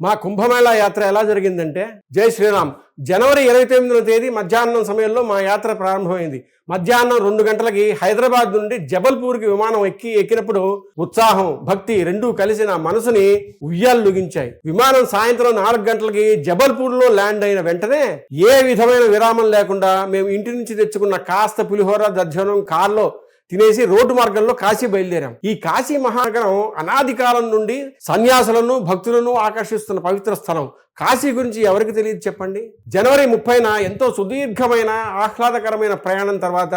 మా కుంభమేళా యాత్ర ఎలా జరిగిందంటే జై శ్రీరామ్. జనవరి ఇరవై తొమ్మిదవ తేదీ మధ్యాహ్నం సమయంలో మా యాత్ర ప్రారంభమైంది. మధ్యాహ్నం రెండు గంటలకి హైదరాబాద్ నుండి జబల్పూర్కి విమానం ఎక్కి ఎక్కినప్పుడు ఉత్సాహం భక్తి రెండూ కలిసి నా మనసుని ఉయ్యాలుగించాయి. విమానం సాయంత్రం నాలుగు గంటలకి జబల్పూర్లో ల్యాండ్ అయిన వెంటనే ఏ విధమైన విరామం లేకుండా మేము ఇంటి నుంచి తెచ్చుకున్న కాస్త పులిహోర దర్శనం కార్లో తినేసి రోడ్డు మార్గంలో కాశీ బయలుదేరాం. ఈ కాశీ మహానగరం అనాది కాలం నుండి సన్యాసులను భక్తులను ఆకర్షిస్తున్న పవిత్ర స్థలం. కాశీ గురించి ఎవరికి తెలియదు చెప్పండి? జనవరి ముప్పైన ఎంతో సుదీర్ఘమైన ఆహ్లాదకరమైన ప్రయాణం తర్వాత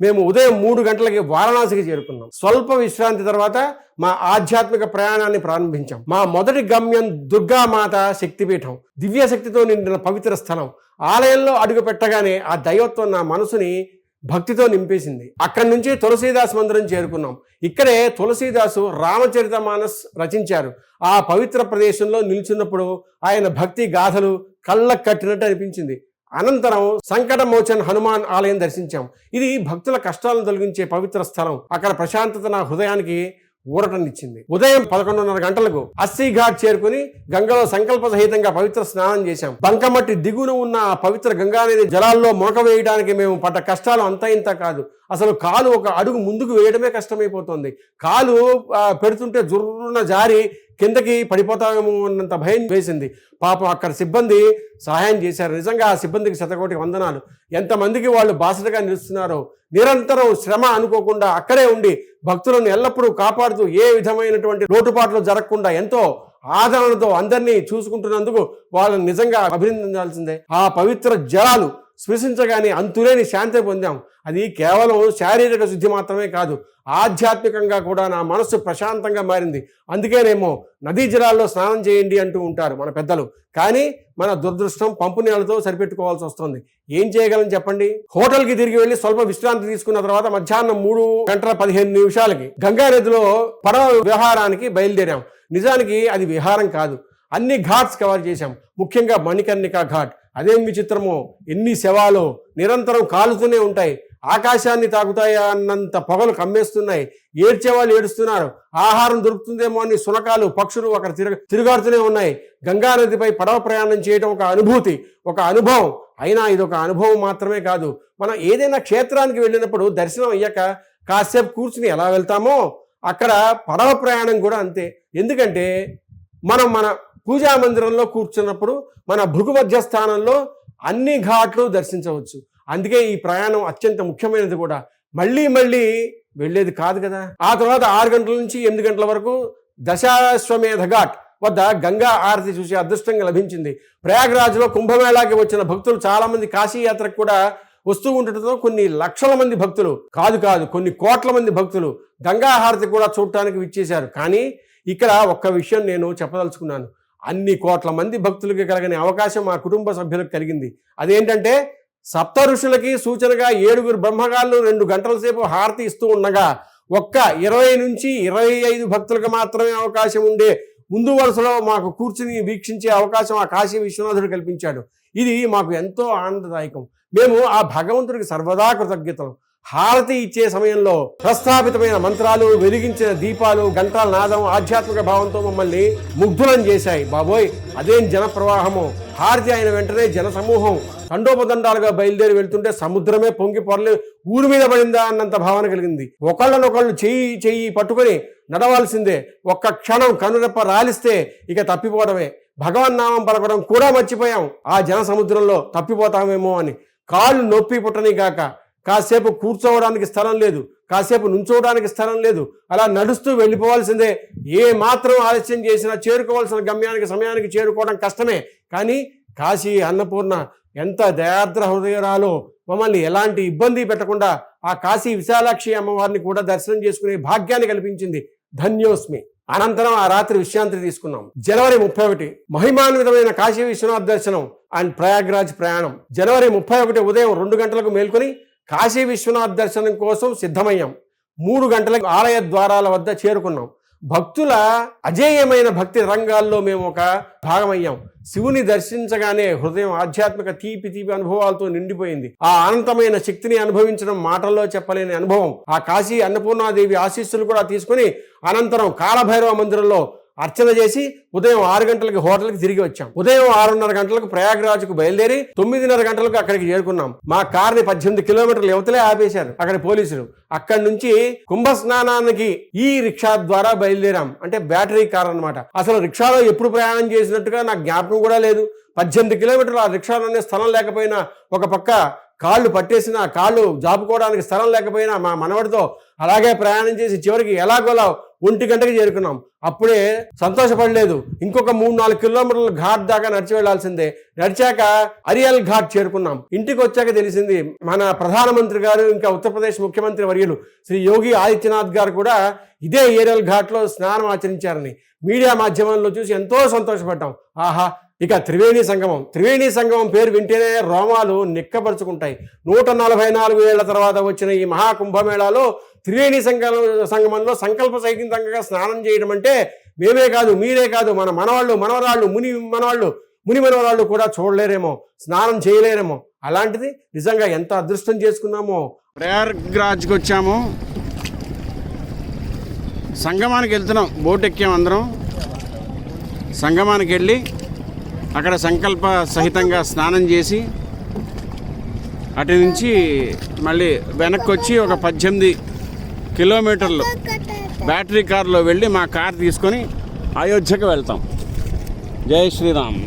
మేము ఉదయం మూడు గంటలకి వారణాసికి చేరుకున్నాం. స్వల్ప విశ్రాంతి తర్వాత మా ఆధ్యాత్మిక ప్రయాణాన్ని ప్రారంభించాం. మా మొదటి గమ్యం దుర్గామాత శక్తిపీఠం. దివ్య శక్తితో నిండిన పవిత్ర స్థలం. ఆలయంలో అడుగు పెట్టగానే ఆ దైవత్వం నా మనసుని భక్తితో నింపేసింది. అక్కడి నుంచి తులసీదాస్ మందిరం చేరుకున్నాం. ఇక్కడే తులసీదాసు రామచరిత మానస్ రచించారు. ఆ పవిత్ర ప్రదేశంలో నిల్చున్నప్పుడు ఆయన భక్తి గాథలు కళ్ళకు కట్టినట్టు అనిపించింది. అనంతరం సంకటమోచన్ హనుమాన్ ఆలయం దర్శించాం. ఇది భక్తుల కష్టాలను తొలగించే పవిత్ర స్థలం. అక్కడ ప్రశాంతత నా హృదయానికి ఊరటనిచ్చింది. ఉదయం పదకొండున్నర గంటలకు అస్సీ ఘాట్ చేరుకుని గంగలో సంకల్ప సహితంగా పవిత్ర స్నానం చేశాం. బంకమట్టి దిగున ఉన్న ఆ పవిత్ర గంగానది జలాల్లో మొలక వేయడానికి మేము పడ్డ కష్టాలు అంత ఇంత కాదు. అసలు కాలు ఒక అడుగు ముందుకు వేయడమే కష్టమైపోతుంది. కాలు పెడుతుంటే జుర్రున జారి కిందకి పడిపోతామేమో అన్నంత భయం వేసింది. పాపం అక్కడ సిబ్బంది సహాయం చేశారు. నిజంగా ఆ సిబ్బందికి శతకోటి వందనాలు. ఎంతమందికి వాళ్ళు బాసటగా నిలుస్తున్నారో నిరంతరం శ్రమ అనుకోకుండా అక్కడే ఉండి భక్తులను ఎల్లప్పుడూ కాపాడుతూ ఏ విధమైనటువంటి లోటుపాట్లు జరగకుండా ఎంతో ఆదరణతో అందరినీ చూసుకుంటున్నందుకు వాళ్ళని నిజంగా అభినందించాల్సిందే. ఆ పవిత్ర జలాలు స్పృశించగానే అంతులేని శాంతి పొందాం. అది కేవలం శారీరక శుద్ధి మాత్రమే కాదు ఆధ్యాత్మికంగా కూడా నా మనస్సు ప్రశాంతంగా మారింది. అందుకేనేమో నదీ జలాల్లో స్నానం చేయండి అంటూ ఉంటారు మన పెద్దలు. కానీ మన దురదృష్టం పంపు నీళ్ళతో సరిపెట్టుకోవాల్సి వస్తుంది. ఏం చేయగలం చెప్పండి? హోటల్కి తిరిగి వెళ్ళి స్వల్ప విశ్రాంతి తీసుకున్న తర్వాత మధ్యాహ్నం మూడు గంటల పదిహేను నిమిషాలకి గంగా నదిలో పడవ విహారానికి బయలుదేరాం. నిజానికి అది విహారం కాదు. అన్ని ఘాట్స్ కవర్ చేశాం. ముఖ్యంగా మణికర్ణిక ఘాట్. అదేం విచిత్రమో? ఎన్ని శవాలో నిరంతరం కాలుతూనే ఉంటాయి. ఆకాశాన్ని తాకుతాయా అన్నంత పొగలు కమ్మేస్తున్నాయి. ఏడ్చే వాళ్ళు ఏడుస్తున్నారు. ఆహారం దొరుకుతుందేమో అని సునకాలు పక్షులు అక్కడ తిరగ తిరుగాడుతూనే ఉన్నాయి. గంగా నదిపై పడవ ప్రయాణం చేయడం ఒక అనుభూతి ఒక అనుభవం. అయినా ఇది ఒక అనుభవం మాత్రమే కాదు. మనం ఏదైనా క్షేత్రానికి వెళ్ళినప్పుడు దర్శనం అయ్యాక కాసేపు కూర్చుని ఎలా వెళ్తామో అక్కడ పడవ ప్రయాణం కూడా అంతే. ఎందుకంటే మనం మన పూజా మందిరంలో కూర్చున్నప్పుడు మన భృగుమధ్య స్థానంలో అన్ని ఘాట్లు దర్శించవచ్చు. అందుకే ఈ ప్రయాణం అత్యంత ముఖ్యమైనది కూడా. మళ్ళీ మళ్ళీ వెళ్ళేది కాదు కదా. ఆ తర్వాత ఆరు గంటల నుంచి ఎనిమిది గంటల వరకు దశాశ్వమేధ ఘాట్ వద్ద గంగా ఆరతి చూసి అదృష్టంగా లభించింది. ప్రయాగరాజ్లో కుంభమేళాకి వచ్చిన భక్తులు చాలామంది కాశీయాత్రకు కాశీ యాత్రకు కూడా వస్తూ ఉండటంతో కొన్ని లక్షల మంది భక్తులు కాదు కాదు కొన్ని కోట్ల మంది భక్తులు గంగా హారతి కూడా చూడటానికి విచ్చేశారు. కానీ ఇక్కడ ఒక్క విషయం నేను చెప్పదలుచుకున్నాను. అన్ని కోట్ల మంది భక్తులకి కలగని అవకాశం మా కుటుంబ సభ్యులకు కలిగింది. అదేంటంటే సప్త ఋషులకి సూచనగా ఏడుగురు బ్రహ్మగాళ్ళు రెండు గంటల సేపు హారతి ఇస్తూ ఉండగా ఒక్క ఇరవై నుంచి ఇరవై ఐదు భక్తులకు మాత్రమే అవకాశం ఉండే ముందు వరుసలో మాకు కూర్చుని వీక్షించే అవకాశం ఆ కాశీ విశ్వనాథుడు కల్పించాడు. ఇది మాకు ఎంతో ఆనందదాయకం. మేము ఆ భగవంతుడికి సర్వదా కృతజ్ఞతలు. హారతి ఇచ్చే సమయంలో ప్రస్థాపితమైన మంత్రాలు వెలిగించిన దీపాలు గంటల నాదం ఆధ్యాత్మిక భావంతో మమ్మల్ని ముగ్ధులం చేశాయి. బాబోయ్ అదేం జన ప్రవాహము హారతి అయిన వెంటనే జన సమూహం తండోపదండాలుగా బయలుదేరి వెళ్తుంటే సముద్రమే పొంగి పొరలి ఊరి మీద పడిందా అన్నంత భావన కలిగింది. ఒకళ్ళనొకళ్ళు చెయ్యి చెయ్యి పట్టుకొని నడవాల్సిందే. ఒక్క క్షణం కనురెప్ప రాలిస్తే ఇక తప్పిపోవడమే. భగవన్నామం పలకడం కూడా మర్చిపోయాం. ఆ జన సముద్రంలో తప్పిపోతామేమో అని. కాళ్ళు నొప్పి పుట్టని కాక కాసేపు కూర్చోవడానికి స్థలం లేదు కాసేపు నుంచోవడానికి స్థలం లేదు. అలా నడుస్తూ వెళ్ళిపోవాల్సిందే. ఏ మాత్రం ఆలస్యం చేసినా చేరుకోవాల్సిన గమ్యానికి సమయానికి చేరుకోవడం కష్టమే. కానీ కాశీ అన్నపూర్ణ ఎంత దయార్ద్ర హృదయరాలో మమ్మల్ని ఎలాంటి ఇబ్బంది పెట్టకుండా ఆ కాశీ విశాలాక్షి అమ్మవారిని కూడా దర్శనం చేసుకునే భాగ్యాన్ని కల్పించింది. ధన్యోస్మి. అనంతరం ఆ రాత్రి విశ్రాంతి తీసుకున్నాం. జనవరి ముప్పై ఒకటి మహిమాన్వితమైన కాశీ విశ్వనాథ్ దర్శనం అండ్ ప్రయాగ్రాజ్ ప్రయాణం. జనవరి ముప్పై ఒకటి ఉదయం రెండు గంటలకు మేల్కొని కాశీ విశ్వనాథ్ దర్శనం కోసం సిద్ధమయ్యాం. మూడు గంటలకు ఆలయ ద్వారాల వద్ద చేరుకున్నాం. భక్తుల అజేయమైన భక్తి రంగాల్లో మేము ఒక భాగమయ్యాం. శివుని దర్శించగానే హృదయం ఆధ్యాత్మిక తీపి తీపి అనుభవాలతో నిండిపోయింది. ఆ అనంతమైన శక్తిని అనుభవించడం మాటల్లో చెప్పలేని అనుభవం. ఆ కాశీ అన్నపూర్ణాదేవి ఆశీస్సులు కూడా తీసుకుని అనంతరం కాలభైరవ మందిరంలో అర్చన చేసి ఉదయం ఆరు గంటలకు హోటల్కి తిరిగి వచ్చాం. ఉదయం ఆరున్నర గంటలకు ప్రయాగ్రాజ్కు బయలుదేరి తొమ్మిదిన్నర గంటలకు అక్కడికి చేరుకున్నాం. మా కార్ని పద్దెనిమిది కిలోమీటర్లు యువతలే ఆపేశారు అక్కడ పోలీసులు. అక్కడి నుంచి కుంభ స్నానానికి ఈ రిక్షా ద్వారా బయలుదేరాం. అంటే బ్యాటరీ కార్ అన్నమాట. అసలు రిక్షాలో ఎప్పుడు ప్రయాణం చేసినట్టుగా నాకు జ్ఞాపకం కూడా లేదు. పద్దెనిమిది కిలోమీటర్లు ఆ రిక్షాలోనే స్థలం లేకపోయినా ఒక పక్క కాళ్ళు పట్టేసిన కాళ్ళు జాపుకోవడానికి స్థలం లేకపోయినా మా మనవడితో అలాగే ప్రయాణం చేసి చివరికి ఎలాగోలా ఒంటి గంటకి చేరుకున్నాం. అప్పుడే సంతోషపడలేదు. ఇంకొక మూడు నాలుగు కిలోమీటర్ల ఘాట్ దాకా నడిచి వెళ్ళాల్సిందే. నడిచాక అరియల్ ఘాట్ చేరుకున్నాం. ఇంటికి వచ్చాక తెలిసింది మన ప్రధానమంత్రి గారు ఇంకా ఉత్తరప్రదేశ్ ముఖ్యమంత్రి వర్యులు శ్రీ యోగి ఆదిత్యనాథ్ గారు కూడా ఇదే ఏరియల్ ఘాట్లో స్నానం ఆచరించారని మీడియా మాధ్యమంలో చూసి ఎంతో సంతోషపడ్డాం. ఆహా! ఇక త్రివేణి సంగమం. త్రివేణి సంగమం పేరు వింటేనే రోమాలు నిక్కపరుచుకుంటాయి. నూట నలభై నాలుగు ఏళ్ళ తర్వాత వచ్చిన ఈ మహాకుంభమేళాలో త్రివేణి సంగమ సంగమంలో సంకల్ప సైకితంగా స్నానం చేయడం అంటే మేమే కాదు మీరే కాదు మన మనవాళ్ళు మనవరాళ్ళు ముని మనవాళ్ళు ముని మనవరాళ్ళు కూడా చూడలేరేమో స్నానం చేయలేరేమో. అలాంటిది నిజంగా ఎంత అదృష్టం చేసుకున్నామో. ప్రయాగ్రాజ్కి వచ్చాము. సంగమానికి వెళ్తున్నాం బోట్ ఎక్కాం అందరం. సంగమానికి వెళ్ళి అక్కడ సంకల్ప సహితంగా స్నానం చేసి అటు నుంచి మళ్ళీ వెనక్కి వచ్చి ఒక పద్దెనిమిది కిలోమీటర్లు బ్యాటరీ కారులో వెళ్ళి మా కార్ తీసుకొని అయోధ్యకు వెళ్తాం. జై శ్రీరామ్.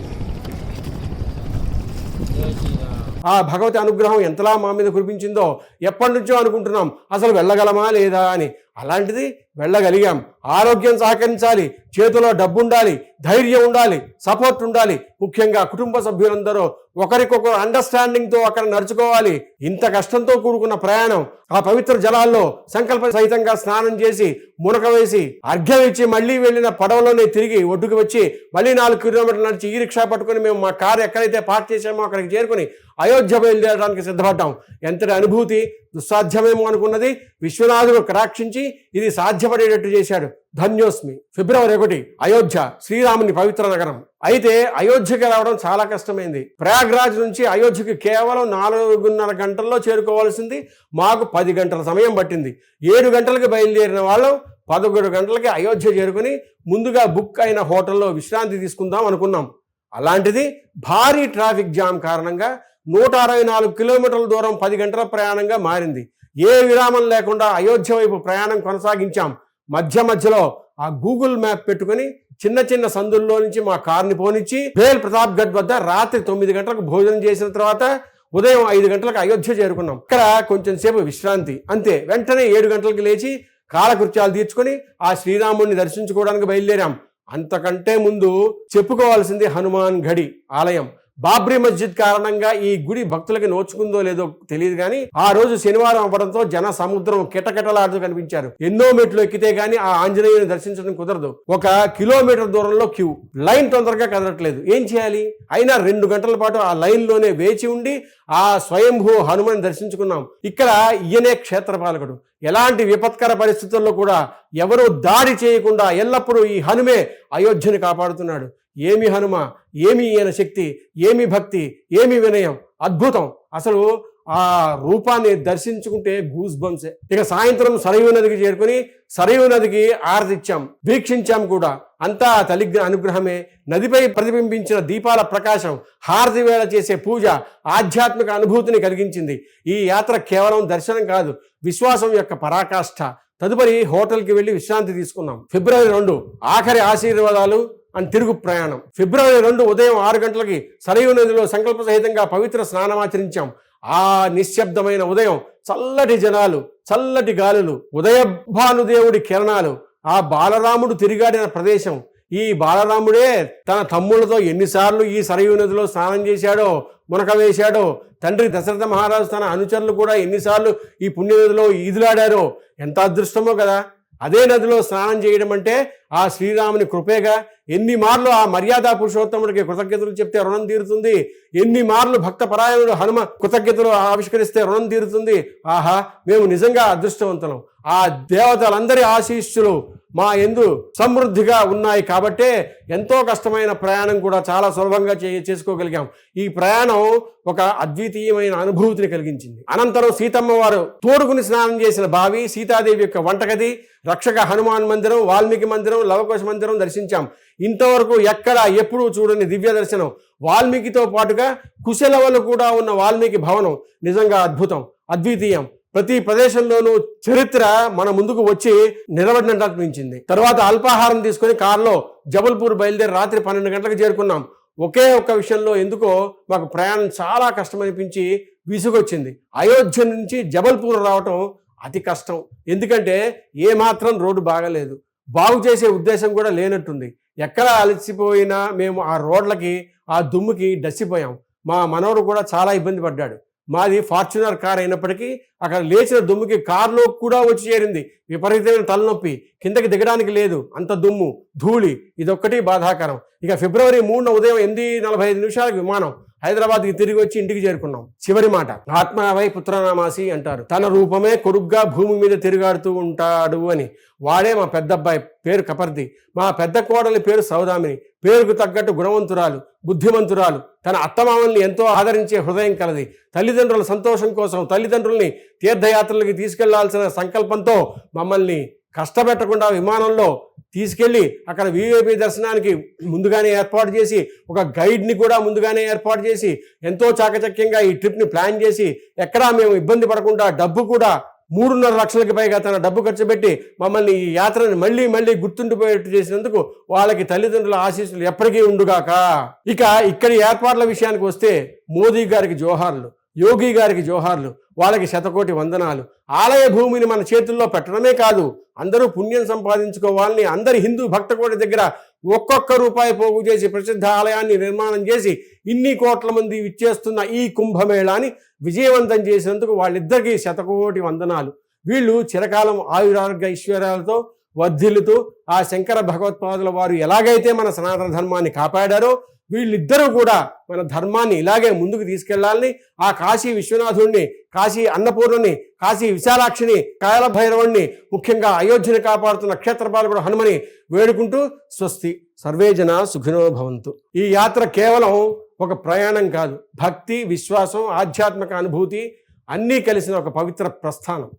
ఆ భగవతి అనుగ్రహం ఎంతలా మా మీద కురిపించిందో ఎప్పటి నుంచో అనుకుంటున్నాం. అసలు వెళ్ళగలమా లేదా అని. అలాంటిది వెళ్ళగలిగాం. ఆరోగ్యం సహకరించాలి. చేతిలో డబ్బు ఉండాలి ధైర్యం ఉండాలి. సపోర్ట్ ఉండాలి. ముఖ్యంగా కుటుంబ సభ్యులందరూ ఒకరికొకరు అండర్స్టాండింగ్తో అక్కడ నడుచుకోవాలి. ఇంత కష్టంతో కూడుకున్న ప్రయాణం ఆ పవిత్ర జలాల్లో సంకల్ప సహితంగా స్నానం చేసి మునక వేసి అర్ఘ్యం ఇచ్చి మళ్ళీ వెళ్ళిన పడవలోనే తిరిగి ఒడ్డుకు వచ్చి మళ్ళీ నాలుగు కిలోమీటర్లు నడిచి ఈ రిక్షా పట్టుకొని మేము మా కారు ఎక్కడైతే పార్క్ చేసామో అక్కడికి చేరుకొని అయోధ్య బయలుదేరడానికి సిద్ధపడ్డాం. ఎంతటి అనుభూతి దుస్సాధ్యమేమో అనుకున్నది విశ్వనాథుడు కటాక్షించి ఇది సాధ్యపడేటట్టు చేశాడు. ధన్యోస్మి. ఫిబ్రవరి ఒకటి అయోధ్య శ్రీరాముని పవిత్ర నగరం. అయితే అయోధ్యకి రావడం చాలా కష్టమైంది. ప్రయాగ్రాజ్ నుంచి అయోధ్యకి కేవలం నాలుగున్నర గంటల్లో చేరుకోవాల్సింది. మాకు పది గంటల సమయం పట్టింది. ఏడు గంటలకు బయలుదేరిన వాళ్ళం పదకొండు గంటలకి అయోధ్య చేరుకుని ముందుగా బుక్ అయిన హోటల్లో విశ్రాంతి తీసుకుందాం అనుకున్నాం. అలాంటిది భారీ ట్రాఫిక్ జామ్ కారణంగా నూట అరవై నాలుగు కిలోమీటర్ల దూరం పది గంటల ప్రయాణంగా మారింది. ఏ విరామం లేకుండా అయోధ్య వైపు ప్రయాణం కొనసాగించాం. మధ్య మధ్యలో ఆ గూగుల్ మ్యాప్ పెట్టుకుని చిన్న చిన్న సందుల్లో నుంచి మా కార్ని పోనిచ్చి బేల్ ప్రతాప్ గఢ్ వద్ద రాత్రి తొమ్మిది గంటలకు భోజనం చేసిన తర్వాత ఉదయం ఐదు గంటలకు అయోధ్య చేరుకున్నాం. ఇక్కడ కొంచెం సేపు విశ్రాంతి. అంతే. వెంటనే ఏడు గంటలకు లేచి కాలకృత్యాలు తీర్చుకొని ఆ శ్రీరాముడిని దర్శించుకోవడానికి బయలుదేరాం. అంతకంటే ముందు చెప్పుకోవాల్సింది హనుమాన్ గడి ఆలయం. బాబ్రీ మస్జిద్ కారణంగా ఈ గుడి భక్తులకి నోచుకుందో లేదో తెలియదు కానీ ఆ రోజు శనివారం అవ్వడంతో జన సముద్రం కిటకిటలాడుతూ కనిపించారు. ఎన్నో మెట్లు ఎక్కితే గానీ ఆ ఆంజనేయుని దర్శించడం కుదరదు. ఒక కిలోమీటర్ దూరంలో క్యూ. లైన్ తొందరగా కదలట్లేదు. ఏం చేయాలి? అయినా రెండు గంటల పాటు ఆ లైన్లోనే వేచి ఉండి ఆ స్వయంభూ హనుమని దర్శించుకున్నాం. ఇక్కడ ఈయనే క్షేత్రపాలకుడు. ఎలాంటి విపత్కర పరిస్థితుల్లో కూడా ఎవరూ దాడి చేయకుండా ఎల్లప్పుడూ ఈ హనుమే అయోధ్యని కాపాడుతున్నాడు. ఏమి హనుమ ఏమి ఈయన శక్తి ఏమి భక్తి ఏమి వినయం అద్భుతం. అసలు ఆ రూపాన్ని దర్శించుకుంటే గూస్ బంప్సే ఇక సాయంత్రం సరయు నదికి చేరుకుని సరయు నదికి ఆరతిచ్చాం వీక్షించాం కూడా. అంతా తల్లి అనుగ్రహమే. నదిపై ప్రతిబింబించిన దీపాల ప్రకాశం హారతి వేళ చేసే పూజ ఆధ్యాత్మిక అనుభూతిని కలిగించింది. ఈ యాత్ర కేవలం దర్శనం కాదు విశ్వాసం యొక్క పరాకాష్ఠ. తదుపరి హోటల్కి వెళ్ళి విశ్రాంతి తీసుకున్నాం. ఫిబ్రవరి రెండు ఆఖరి ఆశీర్వాదాలు అని తిరుగు ప్రయాణం. ఫిబ్రవరి రెండు ఉదయం ఆరు గంటలకి సరయు నదిలో సంకల్ప సహితంగా పవిత్ర స్నానమాచరించాం ఆ నిశ్శబ్దమైన ఉదయం చల్లటి జనాలు చల్లటి గాలులు ఉదయ భానుదేవుడి కిరణాలు ఆ బాలరాముడు తిరిగాడిన ప్రదేశం. ఈ బాలరాముడే తన తమ్ముళ్ళతో ఎన్నిసార్లు ఈ సరయు నదిలో స్నానం చేశాడో మునక వేశాడో తండ్రి దశరథ మహారాజు తన అనుచరులు కూడా ఎన్నిసార్లు ఈ పుణ్యనదిలో ఈదులాడారో ఎంత అదృష్టమో కదా! అదే నదిలో స్నానం చేయడం అంటే ఆ శ్రీరాముని కృపేగా ఎన్ని మార్లు ఆ మర్యాద పురుషోత్తముడికి కృతజ్ఞతలు చెప్తే రుణం తీరుతుంది? ఎన్ని మార్లు భక్త పరాయణుడు హనుమ కృతజ్ఞతలు ఆవిష్కరిస్తే రుణం తీరుతుంది? ఆహా మేము నిజంగా అదృష్టవంతులం. ఆ దేవతలందరి ఆశీస్సులు మా ఎందు సమృద్ధిగా ఉన్నాయి కాబట్టే ఎంతో కష్టమైన ప్రయాణం కూడా చాలా సులభంగా చే చేసుకోగలిగాం. ఈ ప్రయాణం ఒక అద్వితీయమైన అనుభూతిని కలిగించింది. అనంతరం సీతమ్మ వారు తోడుకుని స్నానం చేసిన బావి సీతాదేవి యొక్క వంటగది రక్షక హనుమాన్ మందిరం వాల్మీకి మందిరం లవకోశ మందిరం దర్శించాం. ఇంతవరకు ఎక్కడ ఎప్పుడూ చూడని దివ్య దర్శనం. వాల్మీకితో పాటుగా కుశలవలు కూడా ఉన్న వాల్మీకి భవనం. నిజంగా అద్భుతం. అద్వితీయం. ప్రతి ప్రదేశంలోనూ చరిత్ర మన ముందుకు వచ్చి నిలబడినట్టు అనిపించింది. తర్వాత అల్పాహారం తీసుకొని కారులో జబల్పూర్ బయలుదేరి రాత్రి పన్నెండు గంటలకు చేరుకున్నాం. ఒకే ఒక్క విషయంలో ఎందుకో మాకు ప్రయాణం చాలా కష్టమనిపించి విసుగొచ్చింది. అయోధ్య నుంచి జబల్పూర్ రావటం అతి కష్టం. ఎందుకంటే ఏ మాత్రం రోడ్డు బాగలేదు. బాగు చేసే ఉద్దేశం కూడా లేనట్టుంది. ఎక్కడ అలసిపోయినా మేము ఆ రోడ్లకి ఆ దుమ్ముకి డసిపోయాం. మా మనవడు కూడా చాలా ఇబ్బంది పడ్డాడు. మాది ఫార్చునర్ కార్ అయినప్పటికీ అక్కడ లేచిన దుమ్ముకి కారులో కూడా వచ్చి చేరింది. విపరీతమైన తలనొప్పి. కిందకి దిగడానికి లేదు. అంత దుమ్ము ధూళి. ఇదొక్కటి బాధాకరం. ఇక ఫిబ్రవరి మూడున ఉదయం ఎనిమిది నలభై ఐదు నిమిషాలకు విమానం హైదరాబాద్కి తిరిగి వచ్చి ఇంటికి చేరుకున్నాం. చివరి మాట ఆత్మావై పుత్రనామాసి అంటారు. తన రూపమే కొడుగ్గా భూమి మీద తిరుగాడుతూ ఉంటాడు అని. వాడే మా పెద్దబ్బాయి పేరు కపర్ది. మా పెద్ద కోడలి పేరు సౌదామిని. పేరుకు తగ్గట్టు గుణవంతురాలు బుద్ధిమంతురాలు. తన అత్తమామల్ని ఎంతో ఆదరించే హృదయం కలది. తల్లిదండ్రుల సంతోషం కోసం తల్లిదండ్రుల్ని తీర్థయాత్రలకి తీసుకెళ్ళాల్సిన సంకల్పంతో మమ్మల్ని కష్టపెట్టకుండా విమానంలో తీసుకెళ్ళి అక్కడ విఐపి దర్శనానికి ముందుగానే ఏర్పాటు చేసి ఒక గైడ్ని కూడా ముందుగానే ఏర్పాటు చేసి ఎంతో చాకచక్యంగా ఈ ట్రిప్ని ప్లాన్ చేసి ఎక్కడా మేము ఇబ్బంది పడకుండా డబ్బు కూడా మూడున్నర లక్షలకి పైగా తన డబ్బు ఖర్చు పెట్టి మమ్మల్ని ఈ యాత్రని మళ్ళీ మళ్ళీ గుర్తుండిపోయేట్టు చేసినందుకు వాళ్ళకి తల్లిదండ్రుల ఆశీస్సులు ఎప్పటికీ ఉండుగాక. ఇక ఇక్కడి ఏర్పాట్ల విషయానికి వస్తే మోదీ గారికి జోహార్లు. యోగి గారికి జోహార్లు వాళ్ళకి శతకోటి వందనాలు. ఆలయ భూమిని మన చేతుల్లో పెట్టడమే కాదు అందరూ పుణ్యం సంపాదించుకోవాలని అందరి హిందూ భక్తకోటి దగ్గర ఒక్కొక్క రూపాయి పోగు చేసి ప్రసిద్ధ ఆలయాన్ని నిర్మాణం చేసి ఇన్ని కోట్ల మంది ఇచ్చేస్తున్న ఈ కుంభమేళాని విజయవంతం చేసినందుకు వాళ్ళిద్దరికీ శతకోటి వందనాలు. వీళ్ళు చిరకాలం ఆయురారోగ్య ఐశ్వర్యాలతో వర్ధిల్లుతూ ఆ శంకర భగవత్పాదుల వారు ఎలాగైతే మన సనాతన ధర్మాన్ని కాపాడారో వీళ్ళిద్దరూ కూడా మన ధర్మాన్ని ఇలాగే ముందుకు తీసుకెళ్ళాలని ఆ కాశీ విశ్వనాథుణ్ణి కాశీ అన్నపూర్ణని కాశీ విశాలాక్షిని కాయలభైరవుణ్ణి ముఖ్యంగా అయోధ్యని కాపాడుతున్న క్షేత్రపాలకుడు హనుమని వేడుకుంటూ స్వస్తి. సర్వేజన సుఖినో భవంతు. ఈ యాత్ర కేవలం ఒక ప్రయాణం కాదు. భక్తి విశ్వాసం ఆధ్యాత్మిక అనుభూతి అన్నీ కలిసిన ఒక పవిత్ర ప్రస్థానం.